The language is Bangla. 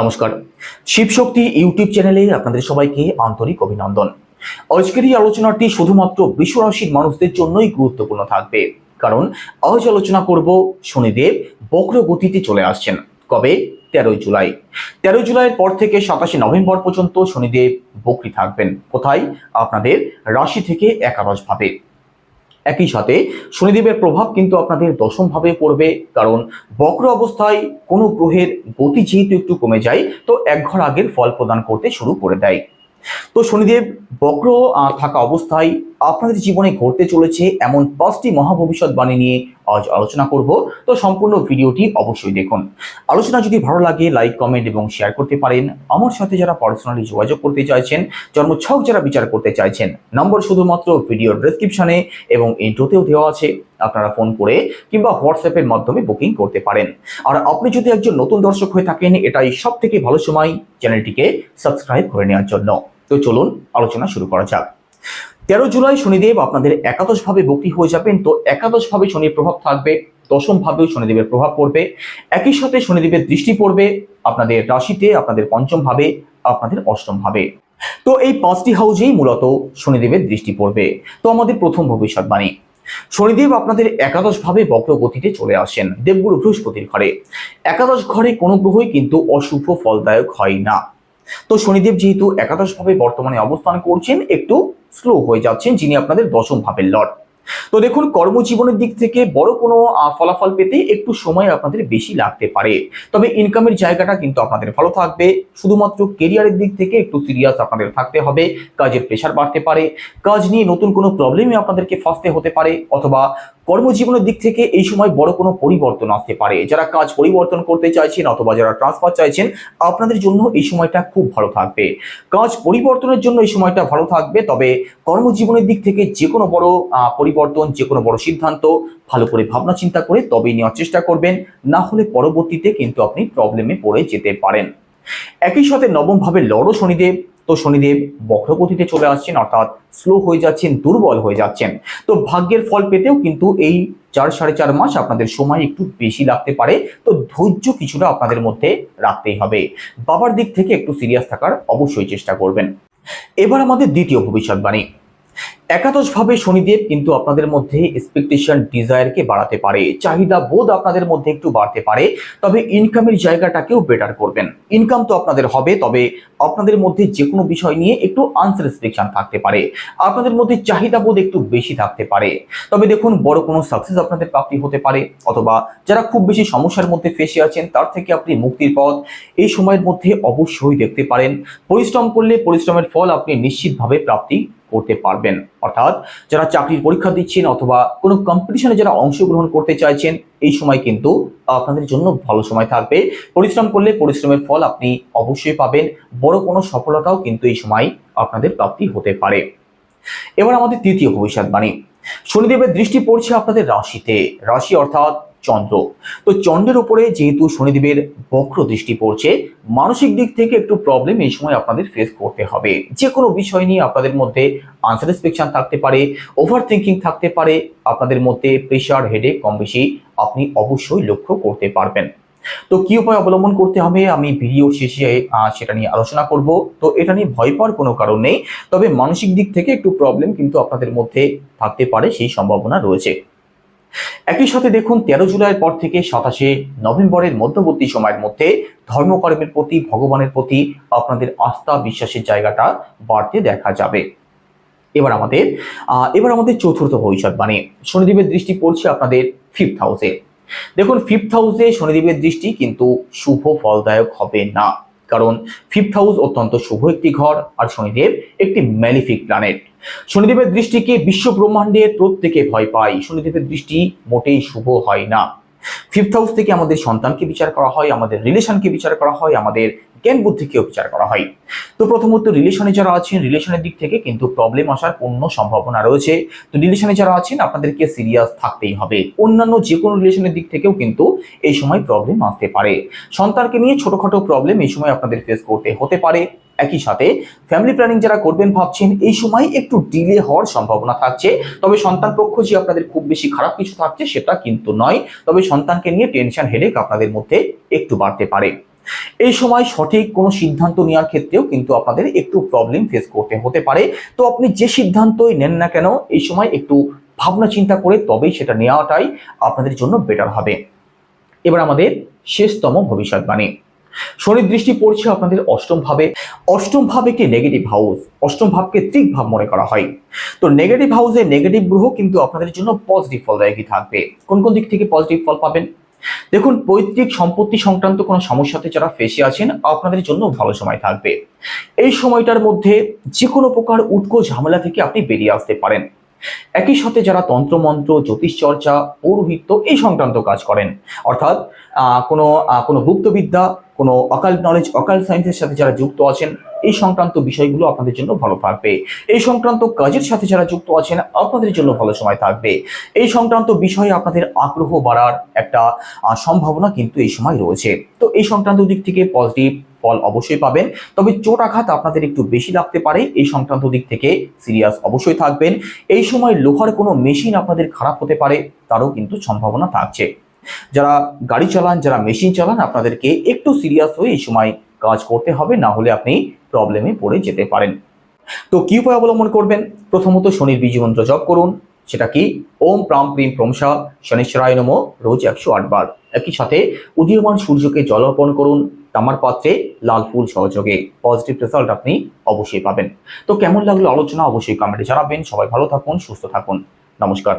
নমস্কার। শিবশক্তি ইউটিউব চ্যানেলে আপনাদের সবাইকে আন্তরিক অভিনন্দন। আজকের এই আলোচনাটি শুধুমাত্র বিশ্বরাশির মানুষদের জন্যই গুরুত্বপূর্ণ থাকবে। কারণ আজ আলোচনা করব শনিদেব বক্র গতিতে চলে আসছেন, কবে? তেরোই জুলাই। তেরোই জুলাইয়ের পর থেকে সাতাশে নভেম্বর পর্যন্ত শনিদেব বকরি থাকবেন। কোথায়? আপনাদের রাশি থেকে একাদশ ভাবে। একই সাথে শনিদেবের প্রভাব কিন্তু আপনাদের দশমভাবে পড়বে, কারণ বক্র অবস্থায় কোনো গ্রহের গতি যেহেতু একটু কমে যায়, তো এক ঘর আগের ফল প্রদান করতে শুরু করে দেয়। তো শনিদেব বক্র থাকা অবস্থায় আপনাদের জীবনে ঘটতে চলেছে এমন পাঁচটি মহাভবিষ্যৎবাণী নিয়ে আজ আলোচনা করব। তো সম্পূর্ণ ভিডিওটি অবশ্যই দেখুন। আলোচনা যদি ভালো লাগে লাইক কমেন্ট এবং শেয়ার করতে পারেন। আমার সাথে যারা পার্সোনালি যোগাযোগ করতে চাইছেন, জন্মছক যারা বিচার করতে চাইছেন নম্বর শুধুমাত্র ভিডিওর ডেসক্রিপশনে এবং ইন্ট্রোতেও দেওয়া আছে। আপনারা ফোন করে কিংবা হোয়াটসঅ্যাপের মাধ্যমে বুকিং করতে পারেন। আর আপনি যদি একজন নতুন দর্শক হয়ে থাকেন, এটাই সব থেকে ভালো সময় চ্যানেলটিকে সাবস্ক্রাইব করে নেওয়ার জন্য। তো চলুন আলোচনা শুরু করা যাক। তেরো জুলাই শনিদেব আপনাদের একাদশ ভাবে বক্রি হয়ে যাবেন, তো একাদশ ভাবে শনির প্রভাব থাকবে দশম ভাবেও শনিদেবের প্রভাব পড়বে। একই সাথে শনিদেবের দৃষ্টি পড়বে, আপনাদের রাশিতে, আপনাদের পঞ্চম ভাবে আপনাদের অষ্টম ভাবে তো এই পাঁচটি হাউজেই মূলত শনিদেবের দৃষ্টি পড়বে। তো আমাদের প্রথম ভবিষ্যৎবাণী শনিদেব আপনাদের একাদশ ভাবে বক্র গতিতে চলে আসেন, দেবগুরু বৃহস্পতির ঘরে। একাদশ ঘরে কোনো গ্রহই কিন্তু অশুভ ফলদায়ক হয় না। তো শনিদেব যেহেতু একাদশ ভাবে বর্তমানে অবস্থান করছেন, একটু স্লো হয়ে যাচ্ছেন, যিনি আপনাদের দশম ভাবের লর্ড তো দেখুন, কর্মজীবনের দিক থেকে বড় কোনো ফলাফল পেতে একটু সময় আপনাদের বেশি লাগতে পারে। তবে ইনকামের জায়গাটা কিন্তু আপনাদের ভালো থাকবে। শুধুমাত্র কেরিয়ারের দিক থেকে একটু সিরিয়াস আপনাদের থাকতে হবে। কাজের প্রেশার বাড়তে পারে। কাজ নিয়ে নতুন কোনো প্রবলেমে আপনাদেরকে ফাঁসতে হতে পারে, অথবা কর্মজীবনের দিক থেকে এই সময় বড় কোনো পরিবর্তন আসতে পারে। যারা কাজ পরিবর্তন করতে চাইছেন অথবা যারা ট্রান্সফার চাইছেন, আপনাদের জন্য এই সময়টা খুব ভালো থাকবে। কাজ পরিবর্তনের জন্য এই সময়টা ভালো থাকবে, তবে কর্মজীবনের দিক থেকে যে কোনো বড় পরিবর্তন, যে কোনো বড় সিদ্ধান্ত, ভালো করে ভাবনা চিন্তা করে তবেই নেওয়ার চেষ্টা করবেন। না হলে পরবর্তীতে কিন্তু আপনি প্রবলেমে পড়ে যেতে পারেন। একই সাথে নবম ভাবে লড়ো শনিদেব। তো শনিদেব বক্রগতিতে চলে আসছেন, অর্থাৎ স্লো হয়ে যাচ্ছেন, দুর্বল হয়ে যাচ্ছেন। তো ভাগ্যের ফল পেতেও কিন্তু এই চার সাড়ে চার মাস আপনাদের সময় একটু বেশি লাগতে পারে। তো ধৈর্য কিছুটা আপনাদের মধ্যে রাখতেই হবে। বাবার দিক থেকে একটু সিরিয়াস থাকার অবশ্যই চেষ্টা করবেন। এবার আমাদের দ্বিতীয় ভবিষ্যৎবাণী। একাদশ ভাবে শনিদেব কিন্তু আপনাদের মধ্যে এক্সপেকটেশন ডিজায়ারকে বাড়াতে পারে। চাহিদা বোধ আপনাদের মধ্যে একটু বাড়তে পারে, তবে ইনকামের জায়গাটাকেও বেটার করবেন। ইনকাম তো আপনাদের হবে, তবে আপনাদের মধ্যে যে কোনো বিষয় নিয়ে একটু আনস্যাটিসফ্যাকশন থাকতে পারে। আপনাদের মধ্যে চাহিদা বোধ একটু বেশি থাকতে পারে। তবে দেখুন, বড় কোনো সাকসেস আপনাদের প্রাপ্তি হতে পারে, অথবা যারা খুব বেশি সমস্যার মধ্যে ফেসে আছেন, তার থেকে আপনি মুক্তির পথ এই সময়ের মধ্যে অবশ্যই দেখতে পারেন। পরিশ্রম করলে পরিশ্রমের ফল আপনি নিশ্চিতভাবে প্রাপ্তি করতে পারবেন। অর্থাৎ যারা চাকরির পরীক্ষা দিচ্ছেন অথবা কোনো কম্পিটিশনে যারা অংশগ্রহণ করতে চাইছেন, এই সময় কিন্তু আপনাদের জন্য ভালো সময় থাকবে। পরিশ্রম করলে পরিশ্রমের ফল আপনি অবশ্যই পাবেন। বড় কোনো সফলতাও কিন্তু এই সময় আপনাদের প্রাপ্তি হতে পারে। এবার আমাদের তৃতীয় ভবিষ্যৎবাণী। শনিদেবের দৃষ্টি পড়ছে আপনাদের রাশিতে। রাশি অর্থাৎ চন্দ্র। তো চন্দ্রের উপরে যেহেতু শনিদেবের বক্র দৃষ্টি পড়ছে, মানসিক দিক থেকে একটু প্রবলেম এই সময় আপনাদের ফেস করতে হবে। যে কোনো বিষয় নিয়ে আপনাদের মধ্যে আনস্যাটিসফ্যাকশন থাকতে পারে ওভার থিঙ্কিং থাকতে পারে, আপনাদের মধ্যে প্রেশার হেডে কম বেশি আপনি অবশ্যই লক্ষ্য করতে পারবেন। তো কি উপায় অবলম্বন করতে হবে আমি ভিডিও শেষে সেটা নিয়ে আলোচনা করব। তো এটা নিয়ে ভয় পাওয়ার কোনো কারণ নেই, তবে মানসিক দিক থেকে একটু প্রবলেম কিন্তু আপনাদের মধ্যে থাকতে পারে, সেই সম্ভাবনা রয়েছে। একই সাথে দেখুন তেরো জুলাইয়ের পর থেকে সাতাশে নভেম্বরের মধ্যবর্তী সময়ের মধ্যে ধর্মকর্মের প্রতি, ভগবানের প্রতি আপনাদের আস্থা, বিশ্বাসের জায়গাটা বাড়তে দেখা যাবে। এবার আমাদের এবার আমাদের চতুর্থ ভবিষ্যৎবাণী শনিদেবের দৃষ্টি পড়ছে আপনাদের ফিফথ হাউসে দেখুন ফিফথ হাউসে শনিদেবের দৃষ্টি কিন্তু শুভ ফলদায়ক হবে না। কারণ ফিফথ হাউস অত্যন্ত শুভ একটি ঘর আর শনিদেব একটি ম্যালিফিক প্ল্যানেট শনিদেবের দৃষ্টিকে বিশ্ব ব্রহ্মাণ্ডের প্রত্যেকে ভয় পায়। শনিদেবের দৃষ্টি মোটেই শুভ হয় না। ফিফথ হাউস থেকে আমাদের সন্তানকে বিচার করা হয়, আমাদের রিলেশনকে বিচার করা হয়, আমাদের জ্ঞান বুদ্ধিকেও বিচার করা হয়? তো প্রথমত রিলেশনে যারা আছেন রিলেশনের দিক থেকে কিন্তু প্রবলেম আসার পূর্ণ সম্ভাবনা রয়েছে। তো রিলেশনে যারা আছেন, আপনাদেরকে সিরিয়াস থাকতেই হবে। অন্যান্য যে কোনো রিলেশনের দিক থেকেও কিন্তু এই সময় প্রবলেম আসতে পারে। সন্তানকে নিয়ে ছোটখাটো প্রবলেম এই সময় আপনাদের ফেস করতে হতে পারে। একই সাথে ফ্যামিলি প্ল্যানিং যারা করবেন ভাবছেন, এই সময় একটু ডিলে হওয়ার সম্ভাবনা থাকছে। তবে সন্তান পক্ষ যে আপনাদের খুব বেশি খারাপ কিছু থাকছে, সেটা কিন্তু নয়। তবে সন্তানকে নিয়ে টেনশন হেডেক আপনাদের মধ্যে একটু বাড়তে পারে। এই সময় সঠিক কোনো সিদ্ধান্ত নেওয়ার ক্ষেত্রেও কিন্তু আপনাদের একটু প্রবলেম ফেস করতে হতে পারে। তো আপনি যে সিদ্ধান্তই নেন না কেন, এই সময় একটু ভাবনা চিন্তা করে তবেই সেটা নেওয়াটাই আপনাদের জন্য বেটার হবে। এবার আমাদের শেষতম ভবিষ্যৎবাণী শনির দৃষ্টি পড়ছে আপনাদের অষ্টম ভাবে। অষ্টম ভাবেকে নেগেটিভ হাউস অষ্টম ভাবকে ত্রিক ভাব মনে করা হয়। তো নেগেটিভ হাউসে নেগেটিভ গ্রহ কিন্তু আপনাদের জন্য পজিটিভ ফলদায়কই থাকবে। কোন কোন দিক থেকে পজিটিভ ফল পাবেন? দেখুন, পৈতৃক সম্পত্তি সংক্রান্ত কোনো সমস্যাতে যারা ফেসে আছেন, আপনাদের জন্য ভালো সময় থাকবে। এই সময়টার মধ্যে যে কোনো প্রকার উটকো ঝামেলা থেকে আপনি বেরিয়ে আসতে পারেন। একই সাথে যারা তন্ত্রমন্ত্র জ্যোতিষ চর্চা পৌরোহিত্য এই সংক্রান্ত কাজ করেন, অর্থাৎ কোনো কোনো গুপ্তবিদ্যা, কোনো অকাল নলেজ অকাল সায়েন্সের সাথে যারা যুক্ত আছেন এই সংক্রান্ত বিষয়গুলো আপনাদের জন্য ভালো থাকবে। এই সংক্রান্ত কাজের সাথে যারা যুক্ত আছেন, আপনাদের জন্য ভালো সময় থাকবে। এই সংক্রান্ত বিষয়ে আপনাদের আগ্রহ বাড়ার একটা সম্ভাবনা কিন্তু এই সময় রয়েছে। তো এই সংক্রান্ত দিক থেকে পজিটিভ ফল অবশ্যই পাবেন। তবে চোট আঘাত আপনাদের একটু বেশি লাগতে পারে। এই সংক্রান্ত দিক থেকে সিরিয়াস অবশ্যই থাকবেন। এই সময় লোহার কোনো মেশিন আপনাদের খারাপ হতে পারে, তারও কিন্তু সম্ভাবনা থাকছে। যারা গাড়ি চালান, যারা মেশিন চালান, আপনাদেরকে একটু সিরিয়াস হয়ে এই সময় কাজ করতে হবে। না হলে আপনি প্রবলেমে পড়ে যেতে পারেন। তো কি উপায় অবলম্বন করবেন? প্রথমত শনির বীজ মন্ত্র জপ করুন। সেটা কি? ওম প্রাম প্রিম প্রমসা শনিশ্বরায় নম, রোজ একশো আটবার একই সাথে উদীয়মান সূর্যকে জল অর্পণ করুন। তামার পাত্রে লাল ফুল সহযোগে। পজিটিভ রেজাল্ট আপনি অবশ্যই পাবেন। তো কেমন লাগল আলোচনা? অবশ্যই কমেন্টে জানাবেন। সবাই ভালো থাকুন, সুস্থ থাকুন। নমস্কার।